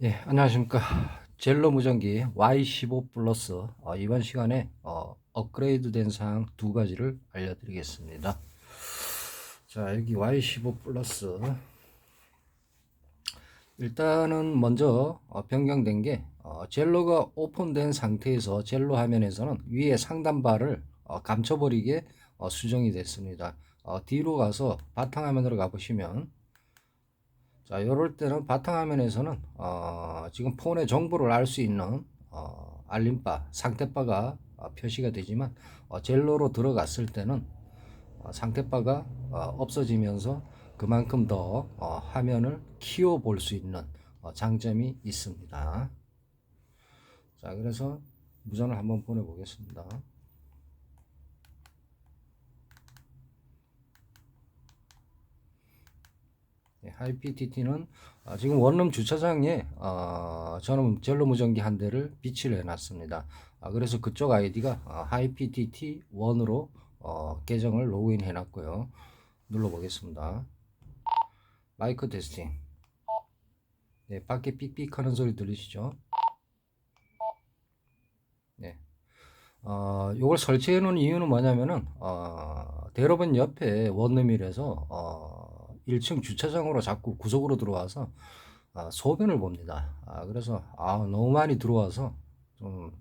예, 안녕하십니까. 젤로 무전기 Y15 플러스 어, 이번 시간에 어, 업그레이드 된 사항 두 가지를 알려드리겠습니다. 자, 여기 Y15 플러스 일단은 먼저 어, 변경된 게 어, 젤로가 오픈된 상태에서 젤로 화면에서는 위에 상단바를 어, 감춰버리게 어, 수정이 됐습니다. 어, 뒤로 가서 바탕화면으로 가보시면 자, 이럴 때는 바탕화면에서는 어, 지금 폰의 정보를 알 수 있는 어, 알림바, 상태바가 어, 표시가 되지만 어, 젤로로 들어갔을 때는 어, 상태바가 어, 없어지면서 그만큼 더 어, 화면을 키워 볼 수 있는 어, 장점이 있습니다. 자, 그래서 무전을 한번 보내보겠습니다. 하이피티티는 어, 지금 원룸 주차장에 어, 저는 젤로 무전기 한 대를 비치를 해놨습니다. 아, 그래서 그쪽 아이디가 어, 하이피티티 1으로 어, 계정을 로그인 해놨고요. 눌러보겠습니다. 마이크 테스팅. 네, 밖에 삑삑 하는 소리 들리시죠? 네. 어, 요걸 설치해 놓은 이유는 뭐냐면은, 어, 대로변 옆에 원룸이라서, 어, 1층 주차장으로 자꾸 구석으로 들어와서, 아, 소변을 봅니다. 아, 그래서, 아, 너무 많이 들어와서, 좀,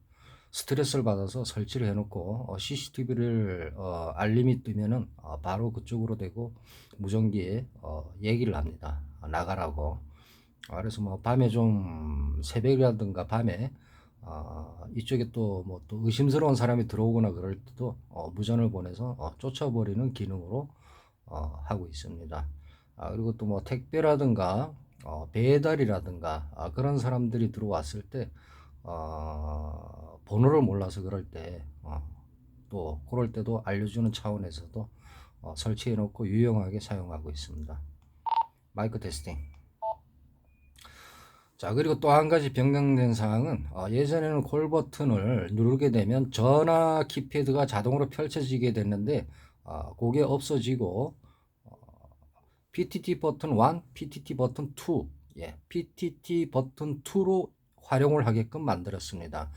스트레스를 받아서 설치를 해놓고, 어, CCTV를, 어, 알림이 뜨면은, 어, 바로 그쪽으로 되고, 무전기에, 어, 얘기를 합니다. 아, 나가라고. 아, 그래서 뭐, 밤에 좀, 새벽이라든가 밤에, 어, 이쪽에 또 뭐 또 의심스러운 사람이 들어오거나 그럴 때도 어, 무전을 보내서 어, 쫓아버리는 기능으로 어, 하고 있습니다. 아, 그리고 또 뭐 택배라든가 어, 배달이라든가 아, 그런 사람들이 들어왔을 때 어, 번호를 몰라서 그럴 때 어, 또 그럴 때도 알려주는 차원에서도 어, 설치해 놓고 유용하게 사용하고 있습니다. 마이크 테스팅. 자, 그리고 또 한 가지 변경된 사항은 어, 예전에는 콜 버튼을 누르게 되면 전화 키패드가 자동으로 펼쳐지게 됐는데 어, 그게 없어지고 어, PTT 버튼 1, PTT 버튼 2, 예, PTT 버튼 2로 활용을 하게끔 만들었습니다.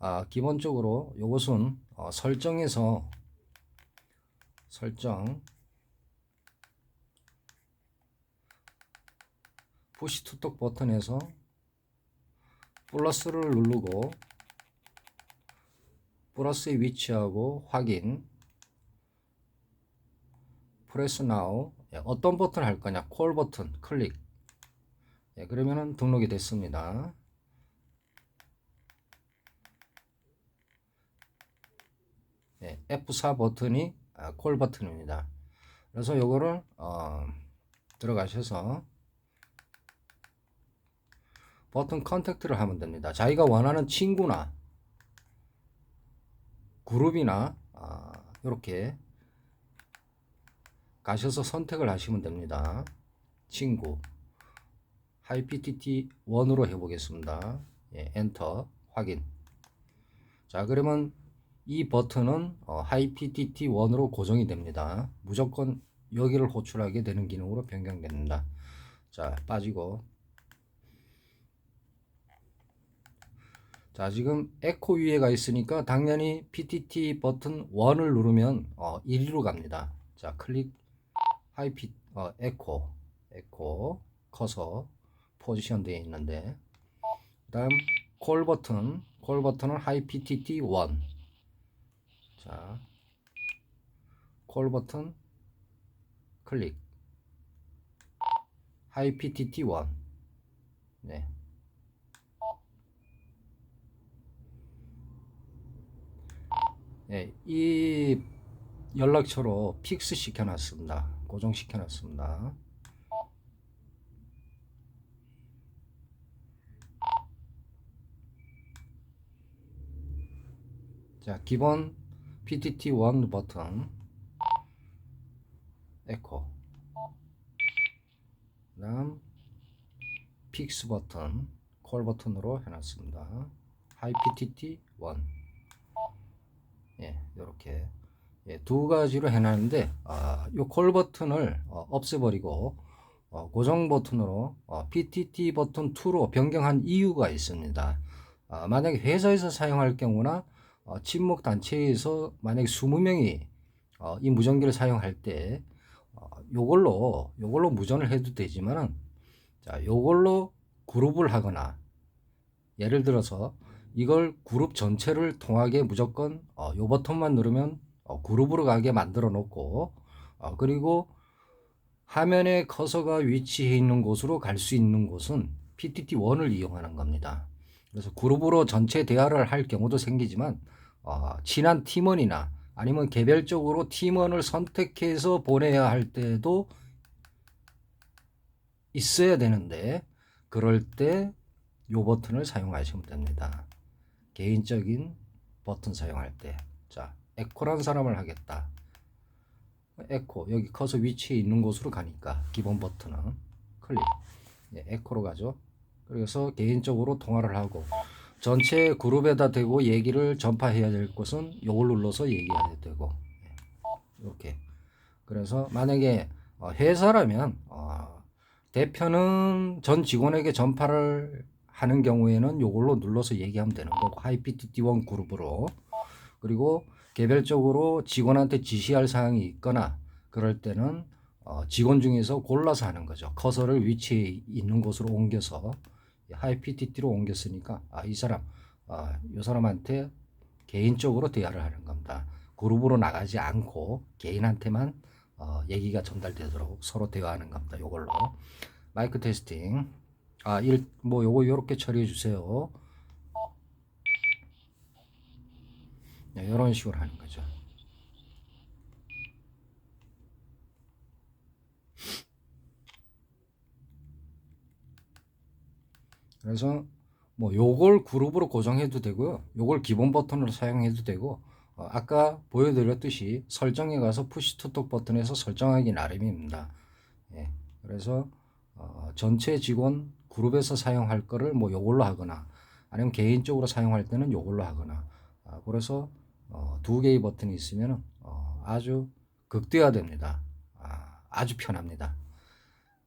아, 기본적으로 이것은 어, 설정에서 설정 푸시 투톡 버튼에서 플러스를 누르고 플러스의 위치하고 확인 프레스 나우 예, 어떤 버튼 할 거냐? 콜 버튼 클릭. 예, 그러면은 등록이 됐습니다. 예, F4 버튼이 아, 콜 버튼입니다. 그래서 요거를 어, 들어가셔서 버튼 컨택트를 하면 됩니다. 자기가 원하는 친구나 그룹이나 아, 이렇게 가셔서 선택을 하시면 됩니다. 친구 하이PTT 1으로 해보겠습니다. 예, 엔터 확인. 자 그러면 이 버튼은 어, 하이PTT 1으로 고정이 됩니다. 무조건 여기를 호출하게 되는 기능으로 변경됩니다. 자 빠지고 자, 지금 에코 위에가 있으니까 당연히 PTT 버튼 1을 누르면 어, 1위로 갑니다. 자, 클릭 하이피 어, 에코 에코 커서 포지션 되어 있는데 그다음 콜 버튼 콜 버튼은 하이 PTT 1. 자, 콜 버튼 클릭 하이 PTT 1. 네. 예, 이 연락처로 픽스 시켜놨습니다. 고정 시켜 놨습니다. 자, 기본 PTT1 버튼 에코 그다음 픽스 버튼 콜 버튼으로 해놨습니다. 하이 PTT1 예, 이렇게 예, 두 가지로 해놨는데 아, 요콜 버튼을 어, 없애버리고 어, 고정 버튼으로 어, PTT 버튼 2로 변경한 이유가 있습니다. 아, 만약에 회사에서 사용할 경우나 어, 친목 단체에서 만약에 20명이 어, 이 무전기를 사용할 때 어, 요걸로 요걸로 무전을 해도 되지만은 자 요걸로 그룹을 하거나 예를 들어서 이걸 그룹 전체를 통하게 무조건 어, 요 버튼만 누르면 어, 그룹으로 가게 만들어 놓고 어, 그리고 화면에 커서가 위치해 있는 곳으로 갈 수 있는 곳은 PTT1을 이용하는 겁니다. 그래서 그룹으로 전체 대화를 할 경우도 생기지만 어, 친한 팀원이나 아니면 개별적으로 팀원을 선택해서 보내야 할 때도 있어야 되는데 그럴 때 요 버튼을 사용하시면 됩니다. 개인적인 버튼 사용할 때. 자, 에코란 사람을 하겠다. 에코 여기 커서 위치에 있는 곳으로 가니까 기본 버튼은 클릭. 예, 에코로 가죠. 그래서 개인적으로 통화를 하고 전체 그룹에다 대고 얘기를 전파해야 될 곳은 요걸 눌러서 얘기해야 되고. 예, 이렇게. 그래서 만약에 어, 회사라면 어, 대표는 전 직원에게 전파를 하는 경우에는 요걸로 눌러서 얘기하면 되는 거고 하이피티티1 그룹으로. 그리고 개별적으로 직원한테 지시할 사항이 있거나 그럴 때는 어, 직원 중에서 골라서 하는 거죠. 커서를 위치에 있는 곳으로 옮겨서 하이 PTT로 옮겼으니까 아, 이 사람, 아, 이 사람한테 개인적으로 대화를 하는 겁니다. 그룹으로 나가지 않고 개인한테만 어, 얘기가 전달되도록 서로 대화하는 겁니다. 요걸로 마이크 테스팅. 아, 일, 뭐 요거 요렇게 처리해 주세요. 이런 식으로 하는 거죠. 그래서 뭐 요걸 그룹으로 고정해도 되고요. 요걸 기본 버튼으로 사용해도 되고 어, 아까 보여드렸듯이 설정에 가서 푸시 투톡 버튼에서 설정하기 나름입니다. 예, 그래서 어, 전체 직원 그룹에서 사용할 거를 뭐 요걸로 하거나 아니면 개인적으로 사용할 때는 요걸로 하거나 아, 그래서 어, 두 개의 버튼이 있으면 어, 아주 극대화됩니다. 아, 아주 편합니다.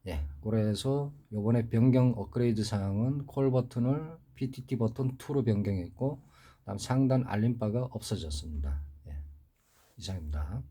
예, 그래서 요번에 변경 업그레이드 사항은 콜 버튼을 PTT 버튼 2로 변경했고 그다음 상단 알림바가 없어졌습니다. 예, 이상입니다.